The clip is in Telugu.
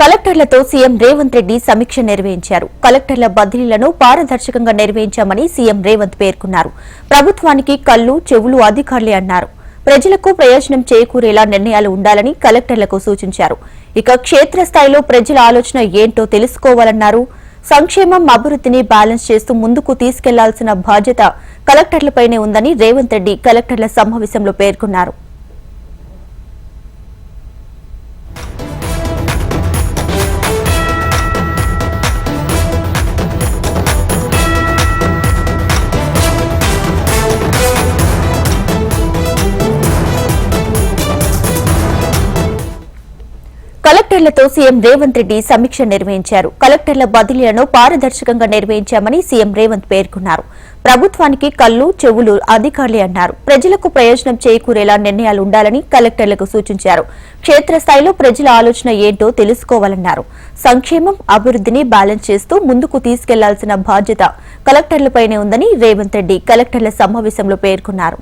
కలెక్టర్లతో సీఎం రేవంత్ రెడ్డి సమీక్ష నిర్వహించారు. కలెక్టర్ల బదిలీలను పారదర్శకంగా నిర్వహించామని సీఎం రేవంత్ పేర్కొన్నారు. ప్రభుత్వానికి కళ్ళు చెవులు అధికారులే అన్నారు. ప్రజలకు ప్రయోజనం చేకూరేలా నిర్ణయాలు ఉండాలని కలెక్టర్లకు సూచించారు. ఇక క్షేత్రస్థాయిలో ప్రజల ఆలోచన ఏంటో తెలుసుకోవాలన్నారు. సంక్షేమం అభివృద్ధిని బ్యాలెన్స్ చేస్తూ ముందుకు తీసుకెళ్ళాల్సిన బాధ్యత కలెక్టర్లపైనే ఉందని రేవంత్ రెడ్డి కలెక్టర్ల సమావేశంలో పేర్కొన్నారు. కలెక్టర్లతో సీఎం రేవంత్ రెడ్డి సమీక్ష నిర్వహించారు. కలెక్టర్ల బదిలీలను పారదర్శకంగా నిర్వహించామని సీఎం రేవంత్ పేర్కొన్నారు. ప్రభుత్వానికి కళ్ళు చెవులు అధికారులే అన్నారు. ప్రజలకు ప్రయోజనం చేకూరేలా నిర్ణయాలు ఉండాలని కలెక్టర్లకు సూచించారు. క్షేత్రస్థాయిలో ప్రజల ఆలోచన ఏంటో తెలుసుకోవాలన్నారు. సంక్షేమం అభివృద్ధిని బ్యాలెన్స్ చేస్తూ ముందుకు తీసుకెళ్ళాల్సిన బాధ్యత కలెక్టర్లపైనే ఉందని రేవంత్ రెడ్డి కలెక్టర్ల సమావేశంలో పేర్కొన్నారు.